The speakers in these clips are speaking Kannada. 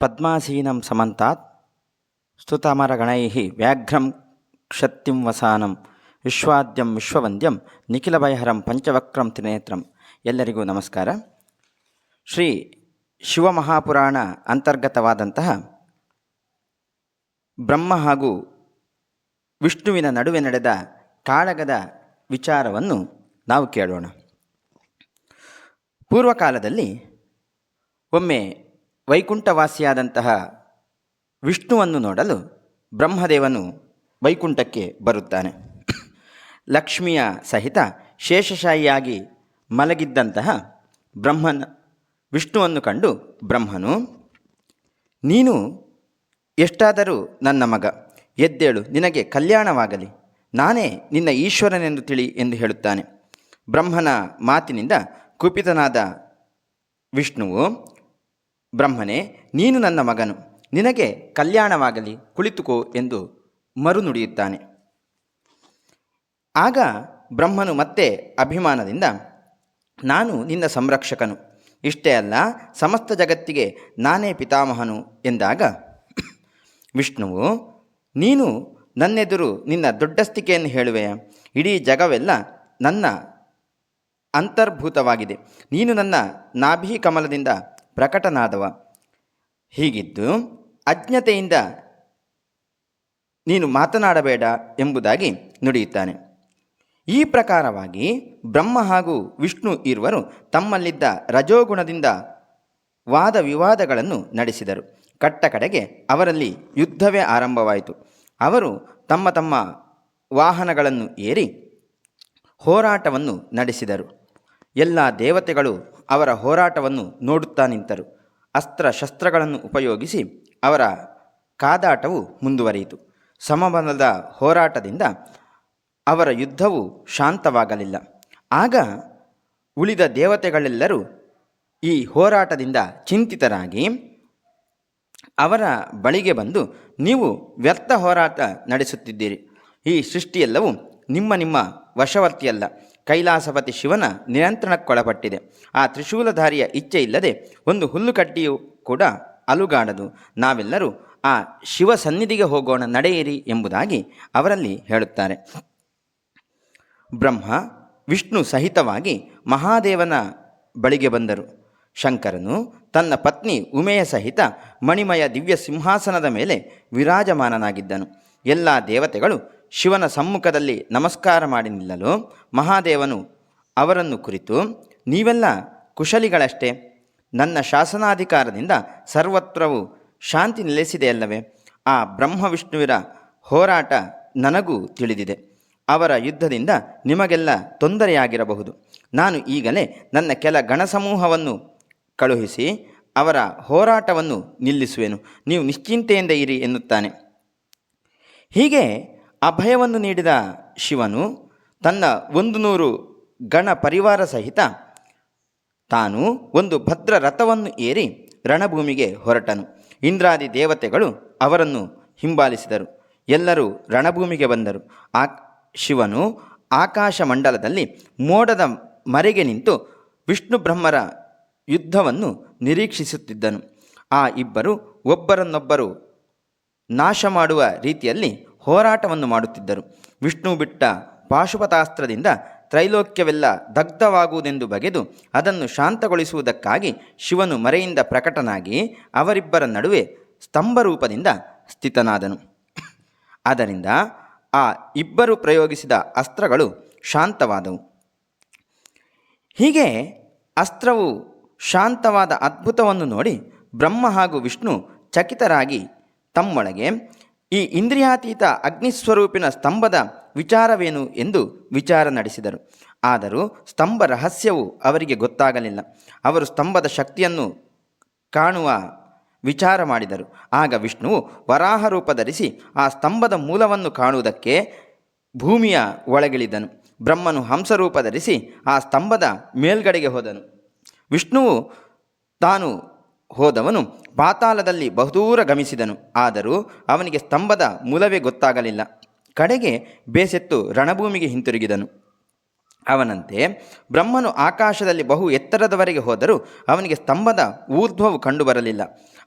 ಪದ್ಮಾಸೀನಂ ಸಮಂತಾತ್ ಸ್ತುತಮರಗಣೈ ವ್ಯಾಘ್ರಂ ಕ್ಷತ್ತಿಂ ವಸಾನಂ ವಿಶ್ವಾದ್ಯಂ ವಿಶ್ವವಂದ್ಯಂ ನಿಖಿಲಭಯಹರಂ ಪಂಚವಕ್ರಂ ತ್ರಿನೇತ್ರಂ. ಎಲ್ಲರಿಗೂ ನಮಸ್ಕಾರ. ಶ್ರೀ ಶಿವಮಹಾಪುರಾಣ ಅಂತರ್ಗತವಾದಂತಹ ಬ್ರಹ್ಮ ಹಾಗೂ ವಿಷ್ಣುವಿನ ನಡುವೆ ನಡೆದ ಕಾಳಗದ ವಿಚಾರವನ್ನು ನಾವು ಕೇಳೋಣ. ಪೂರ್ವಕಾಲದಲ್ಲಿ ಒಮ್ಮೆ ವೈಕುಂಠವಾಸಿಯಾದಂತಹ ವಿಷ್ಣುವನ್ನು ನೋಡಲು ಬ್ರಹ್ಮದೇವನು ವೈಕುಂಠಕ್ಕೆ ಬರುತ್ತಾನೆ. ಲಕ್ಷ್ಮಿಯ ಸಹಿತ ಶೇಷಶಾಹಿಯಾಗಿ ಮಲಗಿದ್ದಂತಹ ಬ್ರಹ್ಮನ ವಿಷ್ಣುವನ್ನು ಕಂಡು ಬ್ರಹ್ಮನು, ನೀನು ಎಷ್ಟಾದರೂ ನನ್ನ ಮಗ, ಎದ್ದೇಳು, ನಿನಗೆ ಕಲ್ಯಾಣವಾಗಲಿ, ನಾನೇ ನಿನ್ನ ಈಶ್ವರನೆಂದು ತಿಳಿ ಎಂದು ಹೇಳುತ್ತಾನೆ. ಬ್ರಹ್ಮನ ಮಾತಿನಿಂದ ಕುಪಿತನಾದ ವಿಷ್ಣುವು ಬ್ರಹ್ಮನೇ, ನೀನು ನನ್ನ ಮಗನು. ನಿನಗೆ ಕಲ್ಯಾಣವಾಗಲಿ, ಕುಳಿತುಕೋ ಎಂದು ಮರುನುಡಿಯುತ್ತಾನೆ ಆಗ ಬ್ರಹ್ಮನು ಮತ್ತೆ ಅಭಿಮಾನದಿಂದ, ನಾನು ನಿನ್ನ ಸಂರಕ್ಷಕನು. ಇಷ್ಟೇ ಅಲ್ಲ, ಸಮಸ್ತ ಜಗತ್ತಿಗೆ ನಾನೇ ಪಿತಾಮಹನು ಎಂದಾಗ, ವಿಷ್ಣುವು, ನೀನು ನನ್ನೆದುರು ನಿನ್ನ ದೊಡ್ಡಸ್ತಿಕೆಯನ್ನು ಹೇಳುವೆಯ? ಇಡೀ ಜಗವೆಲ್ಲ ನನ್ನ ಅಂತರ್ಭೂತವಾಗಿದೆ. ನೀನು ನನ್ನ ನಾಭಿ ಕಮಲದಿಂದ ಪ್ರಕಟನಾದವ. ಹೀಗಿದ್ದು ಅಜ್ಞತೆಯಿಂದ ನೀನು ಮಾತನಾಡಬೇಡ ಎಂಬುದಾಗಿ ನುಡಿಯುತ್ತಾನೆ. ಈ ಪ್ರಕಾರವಾಗಿ ಬ್ರಹ್ಮ ಹಾಗೂ ವಿಷ್ಣು ಇರುವರು ತಮ್ಮಲ್ಲಿದ್ದ ರಜೋಗುಣದಿಂದ ವಾದ ವಿವಾದಗಳನ್ನು ನಡೆಸಿದರು. ಕಟ್ಟ ಕಡೆಗೆ ಅವರಲ್ಲಿ ಯುದ್ಧವೇ ಆರಂಭವಾಯಿತು. ಅವರು ತಮ್ಮ ತಮ್ಮ ವಾಹನಗಳನ್ನು ಏರಿ ಹೋರಾಟವನ್ನು ನಡೆಸಿದರು. ಎಲ್ಲ ದೇವತೆಗಳು ಅವರ ಹೋರಾಟವನ್ನು ನೋಡುತ್ತಾ ನಿಂತರು. ಅಸ್ತ್ರ ಶಸ್ತ್ರಗಳನ್ನು ಉಪಯೋಗಿಸಿ ಅವರ ಕಾದಾಟವು ಮುಂದುವರಿಯಿತು. ಸಮಬಲದ ಹೋರಾಟದಿಂದ ಅವರ ಯುದ್ಧವು ಶಾಂತವಾಗಲಿಲ್ಲ. ಆಗ ಉಳಿದ ದೇವತೆಗಳೆಲ್ಲರೂ ಈ ಹೋರಾಟದಿಂದ ಚಿಂತಿತರಾಗಿ ಅವರ ಬಳಿಗೆ ಬಂದು, ನೀವು ವ್ಯರ್ಥ ಹೋರಾಟ ನಡೆಸುತ್ತಿದ್ದೀರಿ. ಈ ಸೃಷ್ಟಿಯೆಲ್ಲವೂ ನಿಮ್ಮ ನಿಮ್ಮ ವಶವರ್ತಿಯಲ್ಲ. ಕೈಲಾಸಪತಿ ಶಿವನ ನಿಯಂತ್ರಣಕ್ಕೊಳಪಟ್ಟಿದೆ. ಆ ತ್ರಿಶೂಲಧಾರಿಯ ಇಚ್ಛೆ ಇಲ್ಲದೆ ಒಂದು ಹುಲ್ಲುಕಡ್ಡಿಯು ಕೂಡ ಅಲುಗಾಡದು. ನಾವೆಲ್ಲರೂ ಆ ಶಿವ ಸನ್ನಿಧಿಗೆ ಹೋಗೋಣ, ನಡೆಯಿರಿ ಎಂಬುದಾಗಿ ಅವರಲ್ಲಿ ಹೇಳುತ್ತಾರೆ. ಬ್ರಹ್ಮ ವಿಷ್ಣು ಸಹಿತವಾಗಿ ಮಹಾದೇವನ ಬಳಿಗೆ ಬಂದರು. ಶಂಕರನು ತನ್ನ ಪತ್ನಿ ಉಮೆಯ ಸಹಿತ ಮಣಿಮಯ ದಿವ್ಯ ಸಿಂಹಾಸನದ ಮೇಲೆ ವಿರಾಜಮಾನನಾಗಿದ್ದನು. ಎಲ್ಲ ದೇವತೆಗಳು ಶಿವನ ಸಮ್ಮುಖದಲ್ಲಿ ನಮಸ್ಕಾರ ಮಾಡಿ ನಿಲ್ಲಲು ಮಹಾದೇವನು ಅವರನ್ನು ಕುರಿತು, ನೀವೆಲ್ಲ ಕುಶಲಿಗಳಷ್ಟೇ, ನನ್ನ ಶಾಸನಾಧಿಕಾರದಿಂದ ಸರ್ವತ್ರವೂ ಶಾಂತಿ ನೆಲೆಸಿದೆಯಲ್ಲವೇ? ಆ ಬ್ರಹ್ಮ ವಿಷ್ಣುವಿನ ಹೋರಾಟ ನನಗೂ ತಿಳಿದಿದೆ. ಅವರ ಯುದ್ಧದಿಂದ ನಿಮಗೆಲ್ಲ ತೊಂದರೆಯಾಗಿರಬಹುದು. ನಾನು ಈಗಲೇ ನನ್ನ ಕೆಲ ಗಣಸಮೂಹವನ್ನು ಕಳುಹಿಸಿ ಅವರ ಹೋರಾಟವನ್ನು ನಿಲ್ಲಿಸುವೆನು. ನೀವು ನಿಶ್ಚಿಂತೆಯಿಂದ ಇರಿ ಎನ್ನುತ್ತಾನೆ. ಹೀಗೆ ಅಭಯವನ್ನು ನೀಡಿದ ಶಿವನು ತನ್ನ ಒಂದು ನೂರು ಗಣ ಪರಿವಾರ ಸಹಿತ ತಾನು ಒಂದು ಭದ್ರ ರಥವನ್ನು ಏರಿ ರಣಭೂಮಿಗೆ ಹೊರಟನು. ಇಂದ್ರಾದಿ ದೇವತೆಗಳು ಅವರನ್ನು ಹಿಂಬಾಲಿಸಿದರು. ಎಲ್ಲರೂ ರಣಭೂಮಿಗೆ ಬಂದರು. ಆ ಶಿವನು ಆಕಾಶ ಮಂಡಲದಲ್ಲಿ ಮೋಡದ ಮರೆಗೆ ನಿಂತು ವಿಷ್ಣು ಬ್ರಹ್ಮರ ಯುದ್ಧವನ್ನು ನಿರೀಕ್ಷಿಸುತ್ತಿದ್ದನು. ಆ ಇಬ್ಬರು ಒಬ್ಬರನ್ನೊಬ್ಬರು ನಾಶ ಮಾಡುವ ರೀತಿಯಲ್ಲಿ ಹೋರಾಟವನ್ನು ಮಾಡುತ್ತಿದ್ದರು. ವಿಷ್ಣು ಬಿಟ್ಟ ಪಾಶುಪತಾಸ್ತ್ರದಿಂದ ತ್ರೈಲೋಕ್ಯವೆಲ್ಲ ದಗ್ಧವಾಗುವುದೆಂದು ಬಗೆದು ಅದನ್ನು ಶಾಂತಗೊಳಿಸುವುದಕ್ಕಾಗಿ ಶಿವನು ಮರೆಯಿಂದ ಪ್ರಕಟನಾಗಿ ಅವರಿಬ್ಬರ ನಡುವೆ ಸ್ತಂಭ ರೂಪದಿಂದ ಸ್ಥಿತನಾದನು. ಆದ್ದರಿಂದ ಆ ಇಬ್ಬರು ಪ್ರಯೋಗಿಸಿದ ಅಸ್ತ್ರಗಳು ಶಾಂತವಾದವು. ಹೀಗೆ ಅಸ್ತ್ರವು ಶಾಂತವಾದ ಅದ್ಭುತವನ್ನು ನೋಡಿ ಬ್ರಹ್ಮ ಹಾಗೂ ವಿಷ್ಣು ಚಕಿತರಾಗಿ ತಮ್ಮೊಳಗೆ ಈ ಇಂದ್ರಿಯಾತೀತ ಅಗ್ನಿಸ್ವರೂಪಿನ ಸ್ತಂಭದ ವಿಚಾರವೇನು ಎಂದು ವಿಚಾರ ನಡೆಸಿದರು. ಆದರೂ ಸ್ತಂಭ ರಹಸ್ಯವು ಅವರಿಗೆ ಗೊತ್ತಾಗಲಿಲ್ಲ. ಅವರು ಸ್ತಂಭದ ಶಕ್ತಿಯನ್ನು ಕಾಣುವ ವಿಚಾರ ಮಾಡಿದರು. ಆಗ ವಿಷ್ಣುವು ವರಾಹ ರೂಪ ಧರಿಸಿ ಆ ಸ್ತಂಭದ ಮೂಲವನ್ನು ಕಾಣುವುದಕ್ಕೆ ಭೂಮಿಯ ಒಳಗಿಳಿದನು. ಬ್ರಹ್ಮನು ಹಂಸರೂಪ ಧರಿಸಿ ಆ ಸ್ತಂಭದ ಮೇಲ್ಗಡೆಗೆ ಹೋದನು. ವಿಷ್ಣುವು ತಾನು ಹೋದವನು ಪಾತಾಳದಲ್ಲಿ ಬಹುದೂರ ಗಮಿಸಿದನು. ಆದರೂ ಅವನಿಗೆ ಸ್ತಂಭದ ಮೂಲವೇ ಗೊತ್ತಾಗಲಿಲ್ಲ. ಕಡೆಗೆ ಬೇಸೆತ್ತು ರಣಭೂಮಿಗೆ ಹಿಂತಿರುಗಿದನು. ಅವನಂತೆ ಬ್ರಹ್ಮನು ಆಕಾಶದಲ್ಲಿ ಬಹು ಎತ್ತರದವರೆಗೆ ಹೋದರೂ ಅವನಿಗೆ ಸ್ತಂಭದ ಊರ್ಧ್ವವು ಕಂಡುಬರಲಿಲ್ಲ.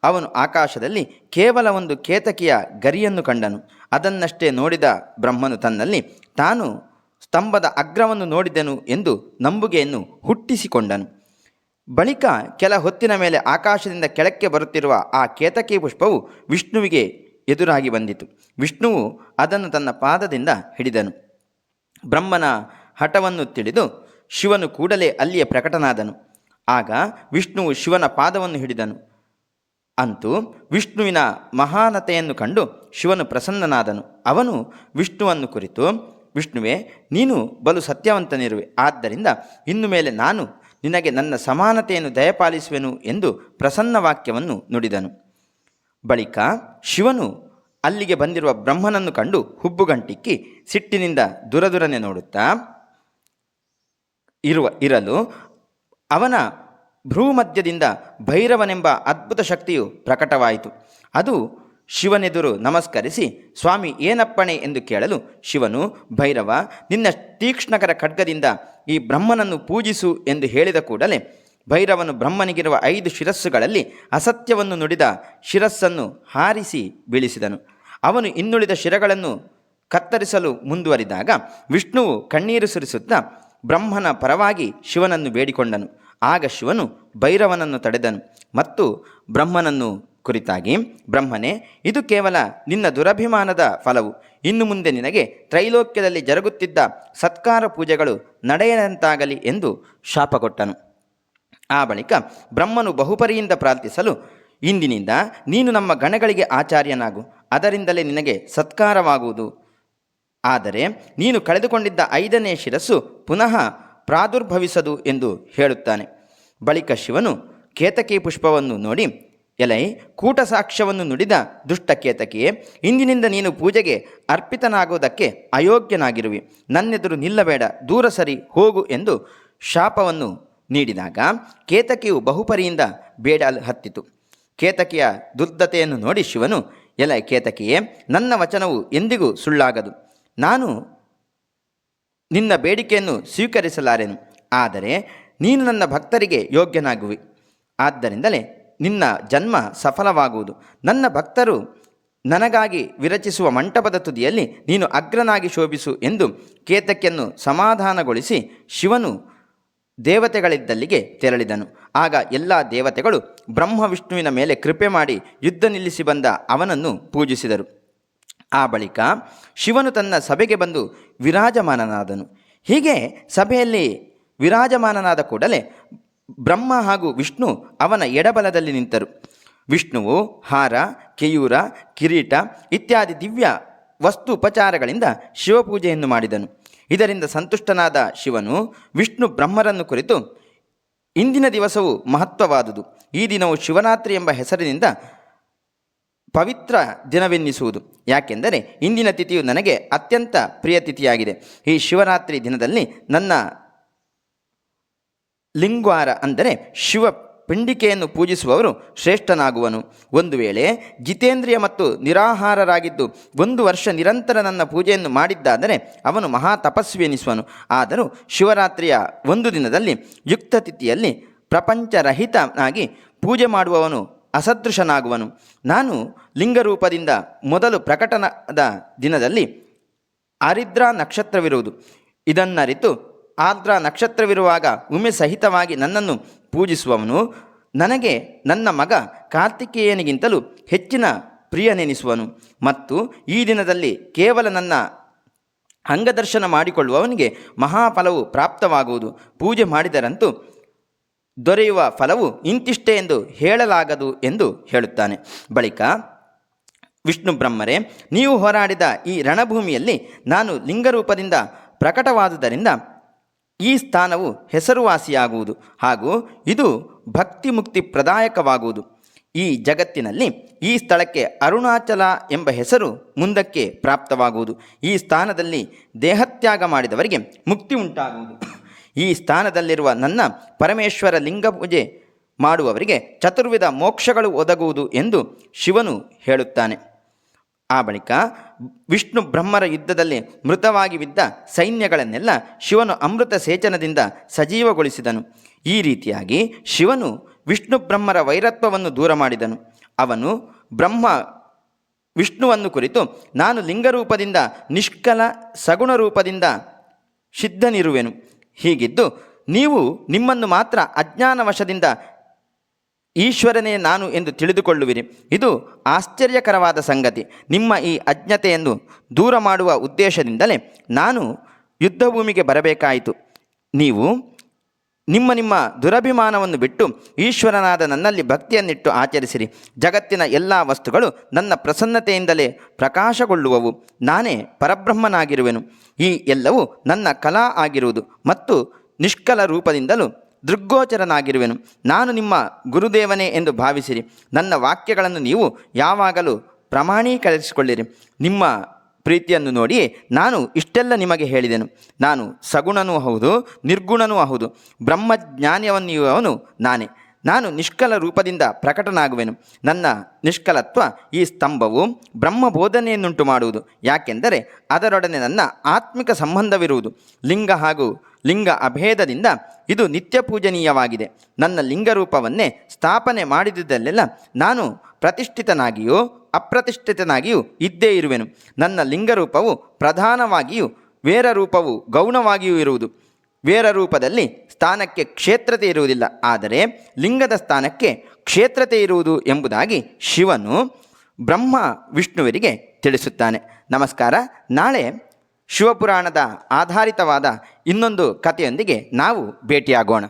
ಅವನು ಆಕಾಶದಲ್ಲಿ ಕೇವಲ ಒಂದು ಕೇತಕಿಯ ಗರಿಯನ್ನು ಕಂಡನು. ಅದನ್ನಷ್ಟೇ ನೋಡಿದ ಬ್ರಹ್ಮನು ತನ್ನಲ್ಲಿ, ತಾನು ಸ್ತಂಭದ ಅಗ್ರವನ್ನು ನೋಡಿದನು ಎಂದು ನಂಬುಗೆಯನ್ನು ಹುಟ್ಟಿಸಿಕೊಂಡನು. ಬಳಿಕ ಕೆಲ ಹೊತ್ತಿನ ಮೇಲೆ ಆಕಾಶದಿಂದ ಕೆಳಕ್ಕೆ ಬರುತ್ತಿರುವ ಆ ಕೇತಕಿ ಪುಷ್ಪವು ವಿಷ್ಣುವಿಗೆ ಎದುರಾಗಿ ಬಂದಿತು. ವಿಷ್ಣುವು ಅದನ್ನು ತನ್ನ ಪಾದದಿಂದ ಹಿಡಿದನು. ಬ್ರಹ್ಮನ ಹಠವನ್ನು ತಿಳಿದು ಶಿವನು ಕೂಡಲೇ ಅಲ್ಲಿಯೇ ಪ್ರಕಟನಾದನು. ಆಗ ವಿಷ್ಣುವು ಶಿವನ ಪಾದವನ್ನು ಹಿಡಿದನು. ಅಂತೂ ವಿಷ್ಣುವಿನ ಮಹಾನತೆಯನ್ನು ಕಂಡು ಶಿವನು ಪ್ರಸನ್ನನಾದನು. ಅವನು ವಿಷ್ಣುವನ್ನು ಕುರಿತು, ವಿಷ್ಣುವೆ, ನೀನು ಬಲು ಸತ್ಯವಂತನಿರುವೆ. ಆದ್ದರಿಂದ ಇನ್ನು ಮೇಲೆ ನಾನು ನಿನಗೆ ನನ್ನ ಸಮಾನತೆಯನ್ನು ದಯಪಾಲಿಸುವೆನು ಎಂದು ಪ್ರಸನ್ನ ವಾಕ್ಯವನ್ನು ನುಡಿದನು. ಬಳಿಕ ಶಿವನು ಅಲ್ಲಿಗೆ ಬಂದಿರುವ ಬ್ರಹ್ಮನನ್ನು ಕಂಡು ಹುಬ್ಬುಗಂಟಿಕ್ಕಿ ಸಿಟ್ಟಿನಿಂದ ದುರದುರನೆ ನೋಡುತ್ತಾ ಇರುವ, ಇರಲು ಅವನ ಭ್ರೂಮಧ್ಯದಿಂದ ಭೈರವನೆಂಬ ಅದ್ಭುತ ಶಕ್ತಿಯು ಪ್ರಕಟವಾಯಿತು. ಅದು ಶಿವನೆದುರು ನಮಸ್ಕರಿಸಿ, ಸ್ವಾಮಿ, ಏನಪ್ಪಣೆ ಎಂದು ಕೇಳಲು ಶಿವನು, ಭೈರವ, ನಿನ್ನ ತೀಕ್ಷ್ಣಕರ ಖಡ್ಗದಿಂದ ಈ ಬ್ರಹ್ಮನನ್ನು ಪೂಜಿಸು ಎಂದು ಹೇಳಿದ ಕೂಡಲೇ ಭೈರವನು ಬ್ರಹ್ಮನಿಗಿರುವ ಐದು ಶಿರಸ್ಸುಗಳಲ್ಲಿ ಅಸತ್ಯವನ್ನು ನುಡಿದ ಶಿರಸ್ಸನ್ನು ಹಾರಿಸಿ ಬೀಳಿಸಿದನು. ಅವನು ಇನ್ನುಳಿದ ಶಿರಗಳನ್ನು ಕತ್ತರಿಸಲು ಮುಂದುವರಿದಾಗ ವಿಷ್ಣುವು ಕಣ್ಣೀರು ಸುರಿಸುತ್ತಾ ಬ್ರಹ್ಮನ ಪರವಾಗಿ ಶಿವನನ್ನು ಬೇಡಿಕೊಂಡನು. ಆಗ ಶಿವನು ಭೈರವನನ್ನು ತಡೆದನು ಮತ್ತು ಬ್ರಹ್ಮನನ್ನು ಕುರಿತಾಗಿ, ಬ್ರಹ್ಮನೇ, ಇದು ಕೇವಲ ನಿನ್ನ ದುರಭಿಮಾನದ ಫಲವು. ಇನ್ನು ಮುಂದೆ ನಿನಗೆ ತ್ರೈಲೋಕ್ಯದಲ್ಲಿ ಜರುಗುತ್ತಿದ್ದ ಸತ್ಕಾರ ಪೂಜೆಗಳು ನಡೆಯದಂತಾಗಲಿ ಎಂದು ಶಾಪ ಕೊಟ್ಟನು ಆ ಬಳಿಕ ಬ್ರಹ್ಮನು ಬಹುಪರಿಯಿಂದ ಪ್ರಾರ್ಥಿಸಲು, ಇಂದಿನಿಂದ ನೀನು ನಮ್ಮ ಗಣಗಳಿಗೆ ಆಚಾರ್ಯನಾಗು. ಅದರಿಂದಲೇ ನಿನಗೆ ಸತ್ಕಾರವಾಗುವುದು. ಆದರೆ ನೀನು ಕಳೆದುಕೊಂಡಿದ್ದ ಐದನೇ ಶಿರಸ್ಸು ಪುನಃ ಪ್ರಾದುರ್ಭವಿಸದು ಎಂದು ಹೇಳುತ್ತಾನೆ. ಬಳಿಕ ಶಿವನು ಕೇತಕಿ ಪುಷ್ಪವನ್ನು ನೋಡಿ ಎಲೈ ಕೂಟ ಸಾಕ್ಷ್ಯವನ್ನು ನುಡಿದ ದುಷ್ಟ ಕೇತಕಿಯೇ ಇಂದಿನಿಂದ ನೀನು ಪೂಜೆಗೆ ಅರ್ಪಿತನಾಗುವುದಕ್ಕೆ ಅಯೋಗ್ಯನಾಗಿರುವಿ. ನನ್ನೆದುರು ನಿಲ್ಲಬೇಡ, ದೂರ ಸರಿ ಹೋಗು ಎಂದು ಶಾಪವನ್ನು ನೀಡಿದಾಗ ಕೇತಕಿಯು ಬಹುಪರಿಯಿಂದ ಬೇಡ ಹತ್ತಿತು. ಕೇತಕಿಯ ದುರ್ದತೆಯನ್ನು ನೋಡಿ ಶಿವನು, ಎಲೈ ಕೇತಕಿಯೇ, ನನ್ನ ವಚನವು ಎಂದಿಗೂ ಸುಳ್ಳಾಗದು. ನಾನು ನಿನ್ನ ಬೇಡಿಕೆಯನ್ನು ಸ್ವೀಕರಿಸಲಾರೆನು. ಆದರೆ ನೀನು ನನ್ನ ಭಕ್ತರಿಗೆ ಯೋಗ್ಯನಾಗುವಿ. ಆದ್ದರಿಂದಲೇ ನಿನ್ನ ಜನ್ಮ ಸಫಲವಾಗುವುದು. ನನ್ನ ಭಕ್ತರು ನನಗಾಗಿ ವಿರಚಿಸುವ ಮಂಟಪದ ತುದಿಯಲ್ಲಿ ನೀನು ಅಗ್ರನಾಗಿ ಶೋಭಿಸು ಎಂದು ಕೇತಕಿಯನ್ನು ಸಮಾಧಾನಗೊಳಿಸಿ ಶಿವನು ದೇವತೆಗಳಿದ್ದಲ್ಲಿಗೆ ತೆರಳಿದನು. ಆಗ ಎಲ್ಲ ದೇವತೆಗಳು ಬ್ರಹ್ಮ ವಿಷ್ಣುವಿನ ಮೇಲೆ ಕೃಪೆ ಮಾಡಿ ಯುದ್ಧ ನಿಲ್ಲಿಸಿ ಬಂದ ಅವನನ್ನು ಪೂಜಿಸಿದರು. ಆ ಬಳಿಕ ಶಿವನು ತನ್ನ ಸಭೆಗೆ ಬಂದು ವಿರಾಜಮಾನನಾದನು. ಹೀಗೆ ಸಭೆಯಲ್ಲಿ ವಿರಾಜಮಾನನಾದ ಕೂಡಲೇ ಬ್ರಹ್ಮ ಹಾಗೂ ವಿಷ್ಣು ಅವನ ಎಡಬಲದಲ್ಲಿ ನಿಂತರು. ವಿಷ್ಣುವು ಹಾರ, ಕೆಯೂರ, ಕಿರೀಟ ಇತ್ಯಾದಿ ದಿವ್ಯ ವಸ್ತು ಉಪಚಾರಗಳಿಂದ ಶಿವಪೂಜೆಯನ್ನು ಮಾಡಿದನು. ಇದರಿಂದ ಸಂತುಷ್ಟನಾದ ಶಿವನು ವಿಷ್ಣು ಬ್ರಹ್ಮರನ್ನು ಕುರಿತು ಇಂದಿನ ದಿವಸವು ಮಹತ್ವವಾದುದು. ಈ ದಿನವು ಶಿವರಾತ್ರಿ ಎಂಬ ಹೆಸರಿನಿಂದ ಪವಿತ್ರ ದಿನವೆನ್ನಿಸುವುದು. ಯಾಕೆಂದರೆ ಇಂದಿನ ತಿಥಿಯು ನನಗೆ ಅತ್ಯಂತ ಪ್ರಿಯ ತಿಥಿಯಾಗಿದೆ. ಈ ಶಿವರಾತ್ರಿ ದಿನದಲ್ಲಿ ನನ್ನ ಲಿಂಗ್ವಾರ ಅಂದರೆ ಶಿವ ಪಿಂಡಿಕೆಯನ್ನು ಪೂಜಿಸುವವರು ಶ್ರೇಷ್ಠನಾಗುವನು. ಒಂದು ವೇಳೆ ಜಿತೇಂದ್ರಿಯ ಮತ್ತು ನಿರಾಹಾರರಾಗಿದ್ದು ಒಂದು ವರ್ಷ ನಿರಂತರ ನನ್ನ ಪೂಜೆಯನ್ನು ಮಾಡಿದ್ದಾದರೆ ಅವನು ಮಹಾ ತಪಸ್ವಿ ಎನಿಸುವನು ಆದರೂ ಶಿವರಾತ್ರಿಯ ಒಂದು ದಿನದಲ್ಲಿ ಯುಕ್ತ ತಿಥಿಯಲ್ಲಿ ಪ್ರಪಂಚರಹಿತನಾಗಿ ಪೂಜೆ ಮಾಡುವವನು ಅಸದೃಶನಾಗುವನು. ನಾನು ಲಿಂಗರೂಪದಿಂದ ಮೊದಲು ಪ್ರಕಟನದ ದಿನದಲ್ಲಿ ಆರಿದ್ರಾ ನಕ್ಷತ್ರವಿರುವುದು. ಇದನ್ನರಿತು ಆರ್ದ್ರ ನಕ್ಷತ್ರವಿರುವಾಗ ಉಮೆ ಸಹಿತವಾಗಿ ನನ್ನನ್ನು ಪೂಜಿಸುವವನು. ನನಗೆ ನನ್ನ ಮಗ ಕಾರ್ತಿಕೇಯನಿಗಿಂತಲೂ ಹೆಚ್ಚಿನ ಪ್ರಿಯನೆನಿಸುವನು. ಮತ್ತು ಈ ದಿನದಲ್ಲಿ ಕೇವಲ ನನ್ನ ಅಂಗದರ್ಶನ ಮಾಡಿಕೊಳ್ಳುವವನಿಗೆ ಮಹಾಫಲವು ಪ್ರಾಪ್ತವಾಗುವುದು. ಪೂಜೆ ಮಾಡಿದರಂತೂ ದೊರೆಯುವ ಫಲವು ಇಂತಿಷ್ಟೇ ಎಂದು ಹೇಳಲಾಗದು ಎಂದು ಹೇಳುತ್ತಾನೆ. ಬಳಿಕ, ವಿಷ್ಣು ಬ್ರಹ್ಮರೇ, ನೀವು ಹೋರಾಡಿದ ಈ ರಣಭೂಮಿಯಲ್ಲಿ ನಾನು ಲಿಂಗರೂಪದಿಂದ ಪ್ರಕಟವಾದುದರಿಂದ ಈ ಸ್ಥಾನವು ಹೆಸರುವಾಸಿಯಾಗುವುದು ಹಾಗೂ ಇದು ಭಕ್ತಿ ಮುಕ್ತಿ ಪ್ರದಾಯಕವಾಗುವುದು ಈ ಜಗತ್ತಿನಲ್ಲಿ ಈ ಸ್ಥಳಕ್ಕೆ ಅರುಣಾಚಲ ಎಂಬ ಹೆಸರು ಮುಂದಕ್ಕೆ ಪ್ರಾಪ್ತವಾಗುವುದು. ಈ ಸ್ಥಾನದಲ್ಲಿ ದೇಹತ್ಯಾಗ ಮಾಡಿದವರಿಗೆ ಮುಕ್ತಿ ಉಂಟಾಗುವುದು. ಈ ಸ್ಥಾನದಲ್ಲಿರುವ ನನ್ನ ಪರಮೇಶ್ವರ ಲಿಂಗ ಪೂಜೆ ಮಾಡುವವರಿಗೆ ಚತುರ್ವಿಧ ಮೋಕ್ಷಗಳು ಒದಗುವುದು ಎಂದು ಶಿವನು ಹೇಳುತ್ತಾನೆ. ಆ ಬಳಿಕ ವಿಷ್ಣು ಬ್ರಹ್ಮರ ಯುದ್ಧದಲ್ಲಿ ಮೃತವಾಗಿ ಬಿದ್ದ ಸೈನ್ಯಗಳನ್ನೆಲ್ಲ ಶಿವನು ಅಮೃತ ಸೇಚನದಿಂದ ಸಜೀವಗೊಳಿಸಿದನು. ಈ ರೀತಿಯಾಗಿ ಶಿವನು ವಿಷ್ಣು ಬ್ರಹ್ಮರ ವೈರತ್ವವನ್ನು ದೂರ ಮಾಡಿದನು. ಅವನು ಬ್ರಹ್ಮ ವಿಷ್ಣುವನ್ನು ಕುರಿತು ನಾನು ಲಿಂಗರೂಪದಿಂದ ನಿಷ್ಕಲ ಸಗುಣ ರೂಪದಿಂದ ಸಿದ್ಧನಿರುವೆನು. ಹೀಗಿದ್ದು ನೀವು ನಿಮ್ಮನ್ನು ಮಾತ್ರ ಅಜ್ಞಾನವಶದಿಂದ ಈಶ್ವರನೇ ನಾನು ಎಂದು ತಿಳಿದುಕೊಳ್ಳುವಿರಿ. ಇದು ಆಶ್ಚರ್ಯಕರವಾದ ಸಂಗತಿ. ನಿಮ್ಮ ಈ ಅಜ್ಞತೆಯನ್ನು ದೂರ ಮಾಡುವ ಉದ್ದೇಶದಿಂದಲೇ ನಾನು ಯುದ್ಧಭೂಮಿಗೆ ಬರಬೇಕಾಯಿತು. ನೀವು ನಿಮ್ಮ ನಿಮ್ಮ ದುರಭಿಮಾನವನ್ನು ಬಿಟ್ಟು ಈಶ್ವರನಾದ ನನ್ನಲ್ಲಿ ಭಕ್ತಿಯನ್ನಿಟ್ಟು ಆಚರಿಸಿರಿ. ಜಗತ್ತಿನ ಎಲ್ಲ ವಸ್ತುಗಳು ನನ್ನ ಪ್ರಸನ್ನತೆಯಿಂದಲೇ ಪ್ರಕಾಶಗೊಳ್ಳುವವು. ನಾನೇ ಪರಬ್ರಹ್ಮನಾಗಿರುವೆನು. ಈ ಎಲ್ಲವೂ ನನ್ನ ಕಲಾ ಆಗಿರುವುದು ಮತ್ತು ನಿಷ್ಕಲ ರೂಪದಿಂದಲೂ ದೃಗ್ಗೋಚರನಾಗಿರುವೆನು. ನಾನು ನಿಮ್ಮ ಗುರುದೇವನೇ ಎಂದು ಭಾವಿಸಿರಿ. ನನ್ನ ವಾಕ್ಯಗಳನ್ನು ನೀವು ಯಾವಾಗಲೂ ಪ್ರಮಾಣೀಕರಿಸಿಕೊಳ್ಳಿರಿ. ನಿಮ್ಮ ಪ್ರೀತಿಯನ್ನು ನೋಡಿ ನಾನು ಇಷ್ಟೆಲ್ಲ ನಿಮಗೆ ಹೇಳಿದೆನು. ನಾನು ಸಗುಣನೂ ಹೌದು, ನಿರ್ಗುಣನೂ ಹೌದು. ಬ್ರಹ್ಮಜ್ಞಾನವನ್ನಿಯುವವನು ನಾನೇ. ನಾನು ನಿಷ್ಕಲ ರೂಪದಿಂದ ಪ್ರಕಟನಾಗುವೆನು. ನನ್ನ ನಿಷ್ಕಲತ್ವ ಈ ಸ್ತಂಭವು ಬ್ರಹ್ಮಬೋಧನೆಯನ್ನುಂಟು ಮಾಡುವುದು. ಯಾಕೆಂದರೆ ಅದರೊಡನೆ ನನ್ನ ಆತ್ಮಿಕ ಸಂಬಂಧವಿರುವುದು. ಲಿಂಗ ಹಾಗೂ ಲಿಂಗ ಅಭೇದದಿಂದ ಇದು ನಿತ್ಯ ಪೂಜನೀಯವಾಗಿದೆ ನನ್ನ ಲಿಂಗರೂಪವನ್ನೇ ಸ್ಥಾಪನೆ ಮಾಡಿದುದಲ್ಲೆಲ್ಲ ನಾನು ಪ್ರತಿಷ್ಠಿತನಾಗಿಯೂ ಅಪ್ರತಿಷ್ಠಿತನಾಗಿಯೂ ಇದ್ದೇ ಇರುವೆನು. ನನ್ನ ಲಿಂಗರೂಪವು ಪ್ರಧಾನವಾಗಿಯೂ ವೇರ ರೂಪವು ಗೌಣವಾಗಿಯೂ ಇರುವುದು. ವೇರ ರೂಪದಲ್ಲಿ ಸ್ಥಾನಕ್ಕೆ ಕ್ಷೇತ್ರತೆ ಇರುವುದಿಲ್ಲ. ಆದರೆ ಲಿಂಗದ ಸ್ಥಾನಕ್ಕೆ ಕ್ಷೇತ್ರತೆ ಇರುವುದು ಎಂಬುದಾಗಿ ಶಿವನು ಬ್ರಹ್ಮ ವಿಷ್ಣುವರಿಗೆ ತಿಳಿಸುತ್ತಾನೆ. ನಮಸ್ಕಾರ. ನಾಳೆ ಶಿವಪುರಾಣದ ಆಧಾರಿತವಾದ ಇನ್ನೊಂದು ಕಥೆಯೊಂದಿಗೆ ನಾವು ಭೇಟಿಯಾಗೋಣ.